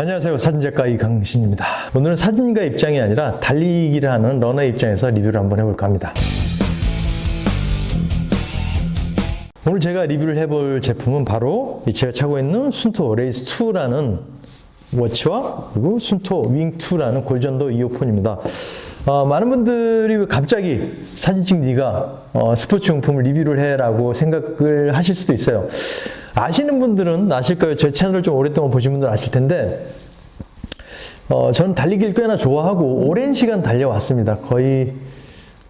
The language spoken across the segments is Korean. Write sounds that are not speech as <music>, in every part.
안녕하세요. 사진작가 이강신입니다. 오늘은 사진가 입장이 아니라 달리기를 하는 러너의 입장에서 리뷰를 한번 해볼까 합니다. 오늘 제가 리뷰를 해볼 제품은 바로 이 제가 차고 있는 순토 레이스 2라는 워치와 그리고 순토 윙 2라는 골전도 이어폰입니다. 어, 많은 분들이 왜 갑자기 사진 찍 네가 어, 스포츠 용품을 리뷰를 해라고 생각을 하실 수도 있어요. 아시는 분들은 아실 거예요. 제 채널을 좀 오랫동안 보신 분들은 아실 텐데 어, 저는 달리기를 꽤나 좋아하고 오랜 시간 달려왔습니다. 거의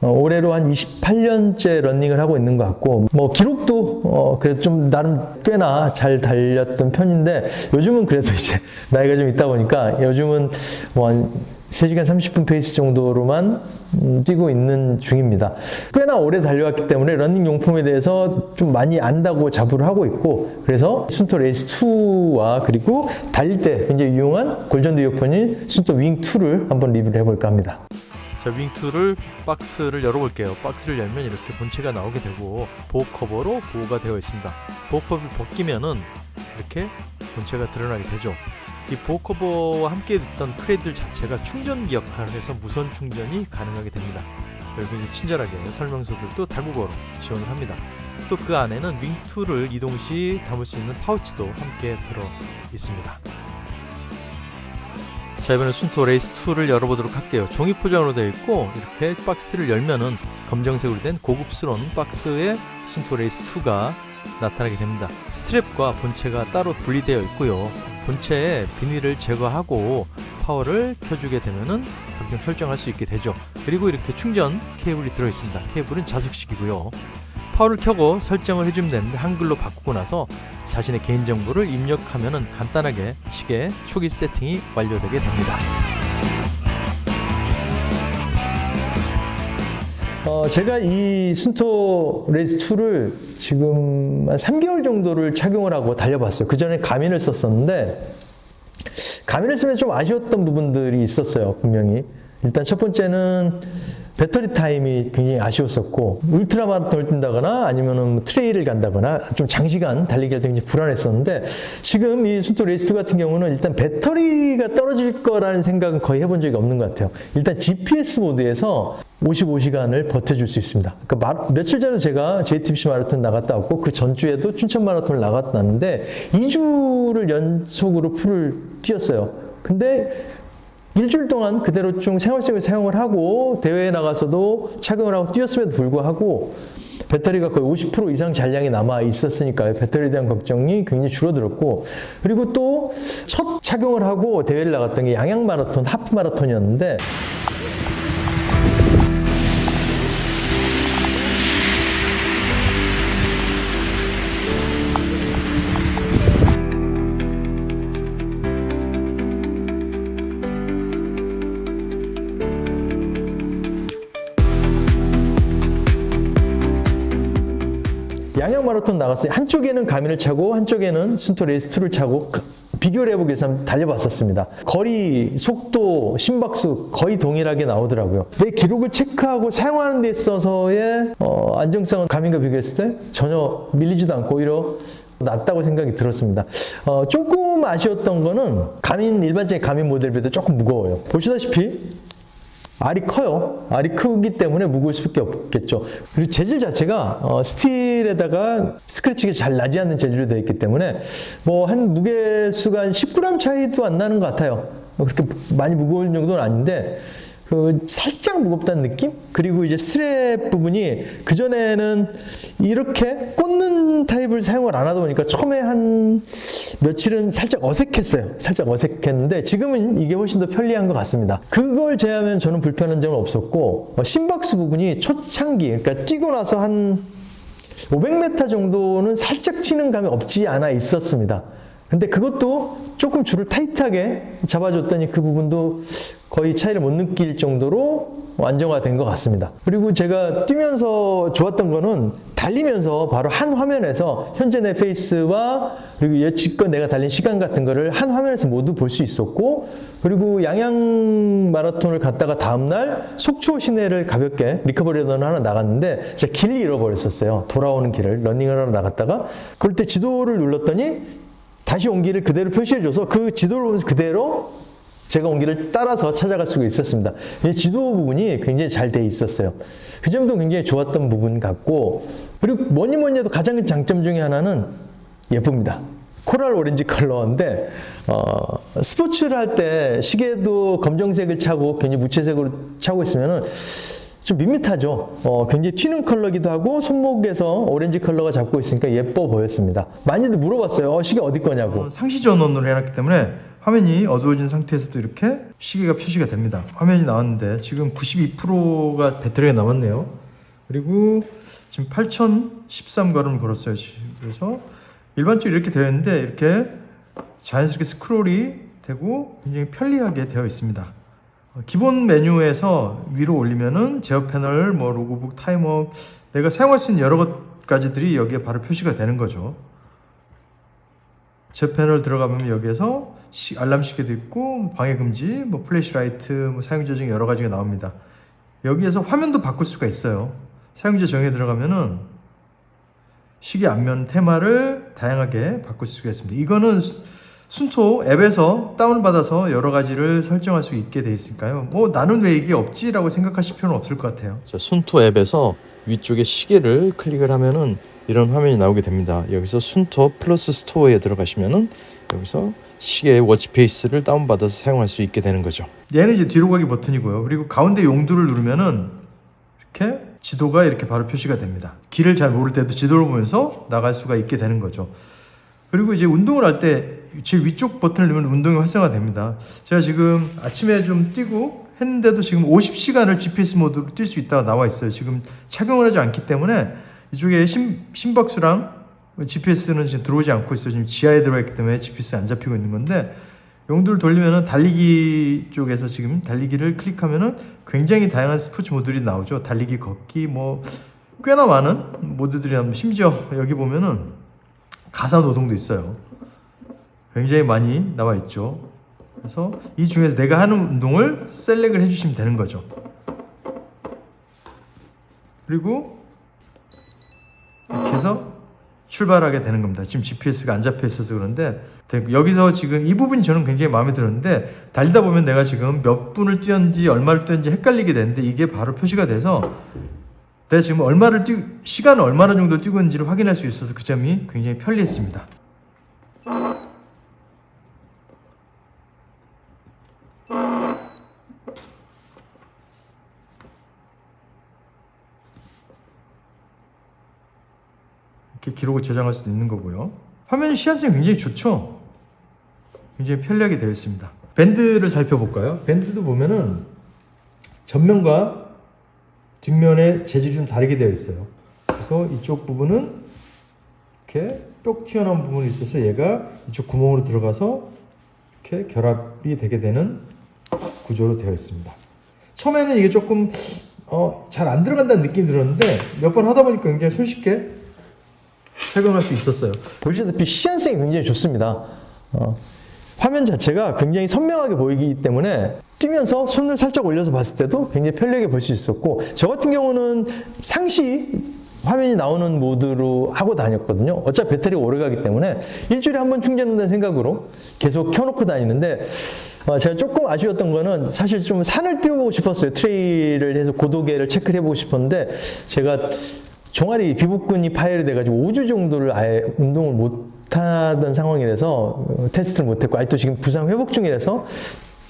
어, 올해로 한 28년째 러닝을 하고 있는 것 같고 뭐 기록도 어, 그래도 좀 나름 꽤나 잘 달렸던 편인데 요즘은 그래도 <laughs> 이제 나이가 좀 있다 보니까 요즘은 뭐한 3시간 30분 페이스 정도로만 음, 뛰고 있는 중입니다. 꽤나 오래 달려왔기 때문에 러닝 용품에 대해서 좀 많이 안다고 자부를 하고 있고 그래서 순토 레이스 2와 그리고 달릴 때 굉장히 유용한 골전도 이어폰인 순토 윙 2를 한번 리뷰를 해볼까 합니다. 자, 윙2를 박스를 열어볼게요. 박스를 열면 이렇게 본체가 나오게 되고 보호 커버로 보호가 되어 있습니다. 보호 커버를 벗기면은 이렇게 본체가 드러나게 되죠. 이 보호 커버와 함께 있던 크레들 자체가 충전기 역할을 해서 무선 충전이 가능하게 됩니다. 이제 친절하게 설명서들도 다국어로 지원을 합니다. 또 그 안에는 윙2를 이동 시 담을 수 있는 파우치도 함께 들어 있습니다. 자 이번엔 순토 레이스 2를 열어보도록 할게요. 종이 포장으로 되어 있고 이렇게 박스를 열면은 검정색으로 된 고급스러운 박스에 순토 레이스 2가 나타나게 됩니다. 스트랩과 본체가 따로 분리되어 있고요. 본체에 비닐을 제거하고 파워를 켜주게 되면은 감정 설정할 수 있게 되죠. 그리고 이렇게 충전 케이블이 들어 있습니다. 케이블은 자석식이고요. 파워를 켜고 설정을 해주면 되는데 한글로 바꾸고 나서 자신의 개인정보를 입력하면 간단하게 시계 초기 세팅이 완료되게 됩니다. 어, 제가 이 순토 레이스 2를 지금 한 3개월 정도를 착용을 하고 달려봤어요. 그 전에 가민을 썼었는데 가민을 쓰면 좀 아쉬웠던 부분들이 있었어요. 분명히. 일단 첫 번째는 배터리 타임이 굉장히 아쉬웠었고 울트라 마라톤을 뛴다거나 아니면은 뭐 트레일을 간다거나 좀 장시간 달리기 할때 굉장히 불안했었는데 지금 이 순토 레이스2 같은 경우는 일단 배터리가 떨어질 거라는 생각은 거의 해본 적이 없는 것 같아요. 일단 GPS 모드에서 55시간을 버텨줄 수 있습니다. 그러니까 마- 며칠 전에 제가 JTBC 마라톤 나갔다 왔고 그 전주에도 춘천 마라톤을 나갔다 왔는데 2주를 연속으로 풀을 뛰었어요. 근데 일주일 동안 그대로 쭉 생활식을 사용을 하고 대회에 나가서도 착용을 하고 뛰었음에도 불구하고 배터리가 거의 50% 이상 잔량이 남아 있었으니까요. 배터리에 대한 걱정이 굉장히 줄어들었고 그리고 또 첫 착용을 하고 대회를 나갔던 게 양양 마라톤, 하프 마라톤이었는데 양양 마라톤 나갔어요. 한쪽에는 가민을 차고 한쪽에는 순토 레이스2를 차고 그- 비교를 해보기 위해서 달려봤었습니다. 거리, 속도, 심박수 거의 동일하게 나오더라고요. 내 기록을 체크하고 사용하는 데 있어서의 어, 안정성은 가민과 비교했을 때 전혀 밀리지도 않고 오히려 낫다고 생각이 들었습니다. 어, 조금 아쉬웠던 거는 가민 일반적인 가민 모델보다 조금 무거워요. 보시다시피 알이 커요. 알이 크기 때문에 무거울 수밖에 없겠죠. 그리고 재질 자체가 어, 스틸 에다가 스크래치가 잘 나지 않는 재질로 되어 있기 때문에 뭐 한 무게수가 한 10g 차이도 안 나는 것 같아요. 뭐 그렇게 많이 무거운 정도는 아닌데 그 살짝 무겁다는 느낌? 그리고 이제 스트랩 부분이 그전에는 이렇게 꽂는 타입을 사용을 안 하다 보니까 처음에 한 며칠은 살짝 어색했어요. 살짝 어색했는데 지금은 이게 훨씬 더 편리한 것 같습니다. 그걸 제외하면 저는 불편한 점은 없었고 어, 심박수 부분이 초창기 그러니까 뛰고 나서 한 500m 정도는 살짝 튀는 감이 없지 않아 있었습니다. 근데 그것도 조금 줄을 타이트하게 잡아줬더니 그 부분도 거의 차이를 못 느낄 정도로 안정화된 것 같습니다. 그리고 제가 뛰면서 좋았던 거는 달리면서 바로 한 화면에서 현재 내 페이스와 그리고 예측껏 내가 달린 시간 같은 거를 한 화면에서 모두 볼 수 있었고 그리고 양양 마라톤을 갔다가 다음날 속초 시내를 가볍게 리커버리 런을 하나 나갔는데 제가 길을 잃어버렸었어요. 돌아오는 길을 러닝을 하러 나갔다가 그럴 때 지도를 눌렀더니 다시 온기를 그대로 표시해줘서 그 지도를 그대로 제가 온기를 따라서 찾아갈 수가 있었습니다. 이 지도 부분이 굉장히 잘 돼 있었어요. 그 점도 굉장히 좋았던 부분 같고 그리고 뭐니 뭐니 해도 가장 큰 장점 중에 하나는 예쁩니다. 코랄 오렌지 컬러인데 어, 스포츠를 할 때 시계도 검정색을 차고 굉장히 무채색으로 차고 있으면은 좀 밋밋하죠. 어, 굉장히 튀는 컬러기도 하고 손목에서 오렌지 컬러가 잡고 있으니까 예뻐 보였습니다. 많이들 물어봤어요. 어, 시계 어디 거냐고. 상시 전원으로 해놨기 때문에 화면이 어두워진 상태에서도 이렇게 시계가 표시가 됩니다. 화면이 나왔는데 지금 92%가 배터리가 남았네요. 그리고 지금 8013 걸음을 걸었어요. 그래서 일반적으로 이렇게 되어 있는데 이렇게 자연스럽게 스크롤이 되고 굉장히 편리하게 되어 있습니다. 어, 기본 메뉴에서 위로 올리면은 제어 패널, 뭐 로그북, 타이머, 내가 사용할 수 있는 여러 가지들이 여기에 바로 표시가 되는 거죠. 제 패널 들어가면 여기에서 시- 알람 시계도 있고 방해 금지, 뭐 플래시 라이트, 뭐 사용자 중 여러 가지가 나옵니다. 여기에서 화면도 바꿀 수가 있어요. 사용자 정에 들어가면은 시계 앞면 테마를 다양하게 바꿀 수가 있습니다. 이거는 수- 순토 앱에서 다운을 받아서 여러 가지를 설정할 수 있게 돼 있으니까요. 뭐 나는 왜 이게 없지라고 생각하실 필요는 없을 것 같아요. 자, 순토 앱에서 위쪽에 시계를 클릭을 하면은 이런 화면이 나오게 됩니다. 여기서 순토 플러스 스토어에 들어가시면은 여기서 시계 워치페이스를 다운받아서 사용할 수 있게 되는 거죠. 얘는 이제 뒤로 가기 버튼이고요. 그리고 가운데 용도를 누르면은 이렇게 지도가 이렇게 바로 표시가 됩니다. 길을 잘 모를 때도 지도를 보면서 나갈 수가 있게 되는 거죠. 그리고 이제 운동을 할 때 제일 위쪽 버튼을 누르면 운동이 활성화됩니다. 제가 지금 아침에 좀 뛰고 했는데도 지금 50시간을 GPS 모드로 뛸 수 있다가 나와 있어요. 지금 착용을 하지 않기 때문에 이쪽에 심, 심박수랑 GPS는 지금 들어오지 않고 있어요. 지금 지하에 들어가 있기 때문에 GPS 안 잡히고 있는 건데 용도를 돌리면은 달리기 쪽에서 지금 달리기를 클릭하면은 굉장히 다양한 스포츠 모드들이 나오죠. 달리기, 걷기 뭐 꽤나 많은 모드들이 나옵니다. 심지어 여기 보면은 가사 노동도 있어요. 굉장히 많이 나와 있죠. 그래서 이 중에서 내가 하는 운동을 셀렉을 해주시면 되는 거죠. 그리고 이렇게 해서 출발하게 되는 겁니다. 지금 GPS가 안 잡혀 있어서 그런데 되- 여기서 지금 이 부분이 저는 굉장히 마음에 들었는데 달리다 보면 내가 지금 몇 분을 뛰었는지 얼마를 뛰었는지 헷갈리게 되는데 이게 바로 표시가 돼서 내가 지금 얼마를 뛰 시간을 얼마나 정도 뛰고 있는지를 확인할 수 있어서 그 점이 굉장히 편리했습니다. 기록을 저장할 수도 있는 거고요. 화면 시야성이 굉장히 좋죠. 굉장히 편리하게 되어 있습니다. 밴드를 살펴볼까요? 밴드도 보면은 전면과 뒷면의 재질이 좀 다르게 되어 있어요. 그래서 이쪽 부분은 이렇게 뾱 튀어나온 부분이 있어서 얘가 이쪽 구멍으로 들어가서 이렇게 결합이 되게 되는 구조로 되어 있습니다. 처음에는 이게 조금 어, 잘 안 들어간다는 느낌이 들었는데 몇 번 하다 보니까 굉장히 손쉽게 착용할 수 있었어요. 보시다시피 시안성이 굉장히 좋습니다. 어, 화면 자체가 굉장히 선명하게 보이기 때문에 뛰면서 손을 살짝 올려서 봤을 때도 굉장히 편리하게 볼 수 있었고 저 같은 경우는 상시 화면이 나오는 모드로 하고 다녔거든요. 어차피 배터리가 오래 가기 때문에 일주일에 한 번 충전한다는 생각으로 계속 켜놓고 다니는데 어, 제가 조금 아쉬웠던 거는 사실 좀 산을 뛰어보고 싶었어요. 트레일을 해서 고도계를 체크를 해보고 싶었는데 제가 종아리 비복근이 파열이 돼가지고 5주 정도를 아예 운동을 못 하던 상황이라서 어, 테스트를 못했고 아직도 지금 부상 회복 중이라서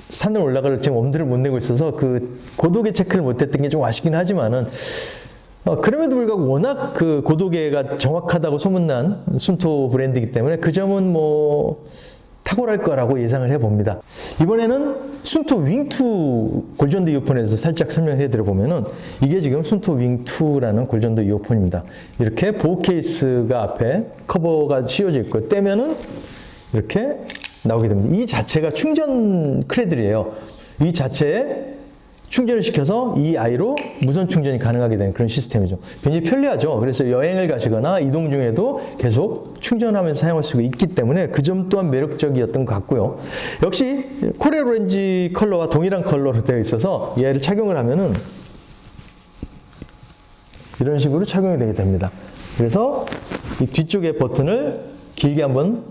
산을 올라갈 지금 엄두를 못 내고 있어서 그 고도계 체크를 못했던 게 좀 아쉽긴 하지만은 어, 그럼에도 불구하고 워낙 그 고도계가 정확하다고 소문난 순토 브랜드이기 때문에 그 점은 뭐 탁월할 거라고 예상을 해봅니다. 이번에는 순토 윙2 골전도 이어폰에서 살짝 설명해 드려보면은 이게 지금 순토 윙2라는 골전도 이어폰입니다. 이렇게 보호 케이스가 앞에 커버가 씌워져 있고 떼면은 이렇게 나오게 됩니다. 이 자체가 충전 크레들이에요. 이 자체에 충전을 시켜서 이 아이로 무선 충전이 가능하게 되는 그런 시스템이죠. 굉장히 편리하죠. 그래서 여행을 가시거나 이동 중에도 계속 충전하면서 사용할 수가 있기 때문에 그 점 또한 매력적이었던 것 같고요. 역시 코레 오렌지 컬러와 동일한 컬러로 되어 있어서 얘를 착용을 하면은 이런 식으로 착용이 되게 됩니다. 그래서 이 뒤쪽의 버튼을 길게 한번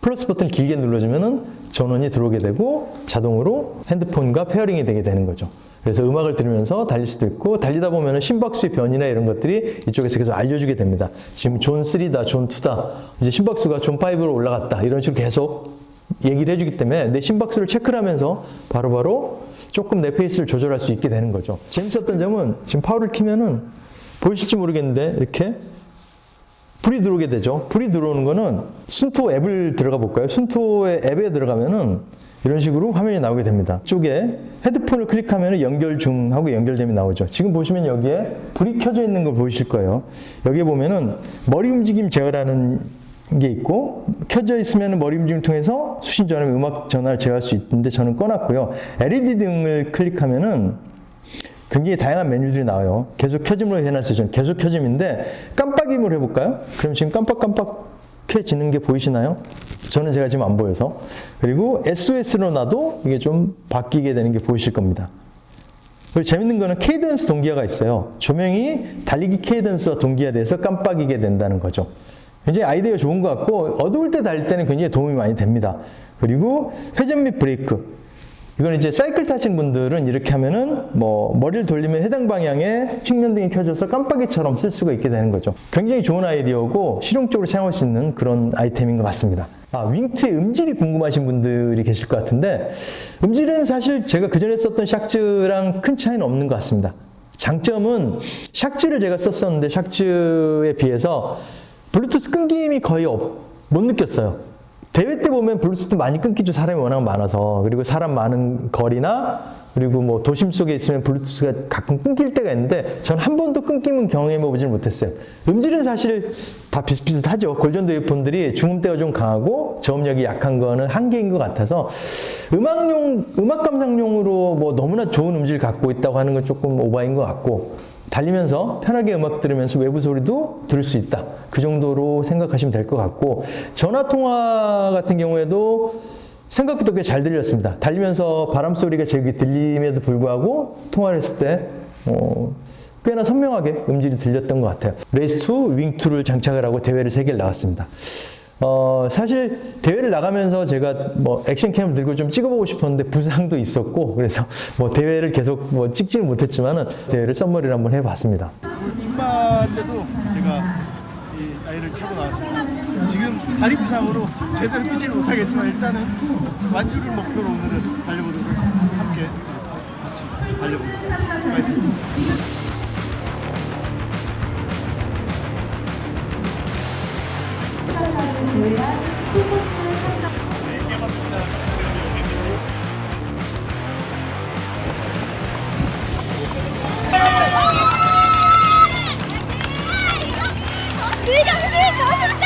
플러스 버튼을 길게 눌러주면은 전원이 들어오게 되고 자동으로 핸드폰과 페어링이 되게 되는 거죠. 그래서 음악을 들으면서 달릴 수도 있고 달리다 보면은 심박수의 변이나 이런 것들이 이쪽에서 계속 알려주게 됩니다. 지금 존 3다, 존 2다. 이제 심박수가 존 5로 올라갔다. 이런 식으로 계속 얘기를 해주기 때문에 내 심박수를 체크를 하면서 바로바로 조금 내 페이스를 조절할 수 있게 되는 거죠. 재밌었던 점은 지금 파워를 키면은 보이실지 모르겠는데 이렇게 불이 들어오게 되죠. 불이 들어오는 거는 순토 앱을 들어가 볼까요? 순토의 앱에 들어가면은 이런 식으로 화면이 나오게 됩니다. 쪽에 헤드폰을 클릭하면 연결 중 하고 연결됨이 나오죠. 지금 보시면 여기에 불이 켜져 있는 걸 보이실 거예요. 여기에 보면은 머리 움직임 제어라는 게 있고 켜져 있으면 머리 움직임을 통해서 수신 전화면 음악 전화를 제어할 수 있는데 저는 꺼놨고요. LED 등을 클릭하면은 굉장히 다양한 메뉴들이 나와요. 계속 켜짐으로 해놨어요. 저는 계속 켜짐인데 깜빡임으로 해볼까요? 그럼 지금 깜빡깜빡해지는 게 보이시나요? 저는 제가 지금 안 보여서. 그리고 SOS로 놔도 이게 좀 바뀌게 되는 게 보이실 겁니다. 그리고 재밌는 거는 케이던스 동기화가 있어요. 조명이 달리기 케이던스와 동기화돼서 깜빡이게 된다는 거죠. 굉장히 아이디어가 좋은 것 같고 어두울 때 달릴 때는 굉장히 도움이 많이 됩니다. 그리고 회전 및 브레이크. 이건 이제 사이클 타신 분들은 이렇게 하면은 뭐 머리를 돌리면 해당 방향에 측면등이 켜져서 깜빡이처럼 쓸 수가 있게 되는 거죠. 굉장히 좋은 아이디어고 실용적으로 사용할 수 있는 그런 아이템인 것 같습니다. 아, 윙트의 음질이 궁금하신 분들이 계실 것 같은데 음질은 사실 제가 그전에 썼던 샥즈랑 큰 차이는 없는 것 같습니다. 장점은 샥즈를 제가 썼었는데 샥즈에 비해서 블루투스 끊김이 거의 없, 못 느꼈어요. 대회 때 보면 블루투스 많이 끊기죠. 사람이 워낙 많아서. 그리고 사람 많은 거리나 그리고 뭐 도심 속에 있으면 블루투스가 가끔 끊길 때가 있는데 전 한 번도 끊김은 경험해 보질 못했어요. 음질은 사실 다 비슷비슷하죠. 골전도 이어폰들이 중음대가 좀 강하고 저음력이 약한 거는 한계인 것 같아서 음악용, 음악 감상용으로 뭐 너무나 좋은 음질 갖고 있다고 하는 건 조금 오바인 것 같고 달리면서 편하게 음악 들으면서 외부 소리도 들을 수 있다. 그 정도로 생각하시면 될 것 같고 전화 통화 같은 경우에도 생각보다 꽤 잘 들렸습니다. 달리면서 바람 소리가 제게 들림에도 불구하고 통화를 했을 때 어, 꽤나 선명하게 음질이 들렸던 것 같아요. 레이스 2, 윙2를 장착을 하고 대회를 세 개를 나갔습니다. 어, 사실 대회를 나가면서 제가 뭐 액션캠을 들고 좀 찍어보고 싶었는데 부상도 있었고 그래서 뭐 대회를 계속 뭐 찍지는 못했지만은 대회를 썸머리를 한번 해봤습니다. 줌바 때도 제가 이 아이를 차고 나왔습니다. 지금 다리 부상으로 제대로 뛰지는 못하겠지만 일단은 완주를 목표로 오늘은 달려보도록 하겠습니다. 함께 같이 달려보겠습니다. 파이팅! 유정씨 멋있다! 유정씨!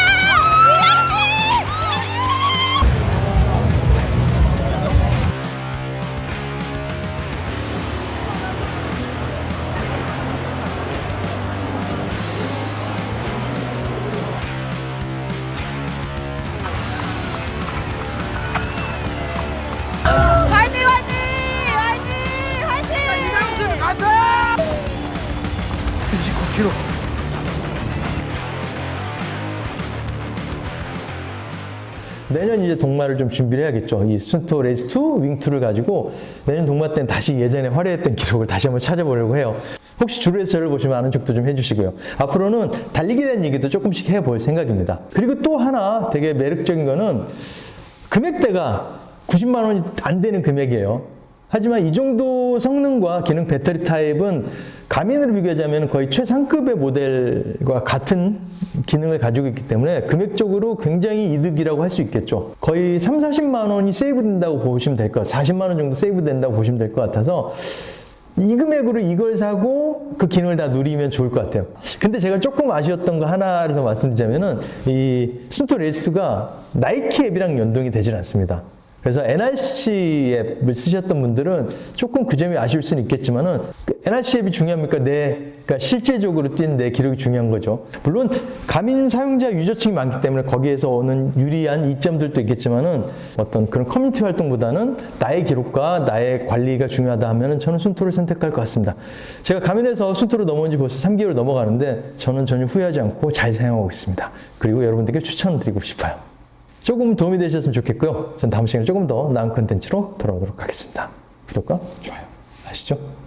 내년 이제 동마를 좀 준비를 해야겠죠. 이 순토 레이스 2, 윙2를 가지고 내년 동마 때는 다시 예전에 화려했던 기록을 다시 한번 찾아보려고 해요. 혹시 주루에서 저를 보시면 아는 척도 좀 해주시고요. 앞으로는 달리기에 대한 얘기도 조금씩 해볼 생각입니다. 그리고 또 하나 되게 매력적인 거는 금액대가 90만 원이 안 되는 금액이에요. 하지만 이 정도 성능과 기능 배터리 타입은 가민으로 비교하자면 거의 최상급의 모델과 같은 기능을 가지고 있기 때문에 금액적으로 굉장히 이득이라고 할 수 있겠죠. 거의 3, 40만 원이 세이브 된다고 보시면 될 것 같아요. 40만 원 정도 세이브 된다고 보시면 될 것 같아서 이 금액으로 이걸 사고 그 기능을 다 누리면 좋을 것 같아요. 근데 제가 조금 아쉬웠던 거 하나를 더 말씀드리자면은 이 순토 레이스가 나이키 앱이랑 연동이 되질 않습니다. 그래서 NRC 앱을 쓰셨던 분들은 조금 그 점이 아쉬울 수는 있겠지만은 그 NRC 앱이 중요합니까? 내 그러니까 실제적으로 뛴 내 기록이 중요한 거죠. 물론 가민 사용자 유저층이 많기 때문에 거기에서 오는 유리한 이점들도 있겠지만은 어떤 그런 커뮤니티 활동보다는 나의 기록과 나의 관리가 중요하다 하면은 저는 순토를 선택할 것 같습니다. 제가 가민에서 순토로 넘어온 지 벌써 3개월 넘어가는데 저는 전혀 후회하지 않고 잘 사용하고 있습니다. 그리고 여러분들께 추천드리고 싶어요. 조금 도움이 되셨으면 좋겠고요. 전 다음 시간에 조금 더 나은 컨텐츠로 돌아오도록 하겠습니다. 구독과 좋아요 아시죠?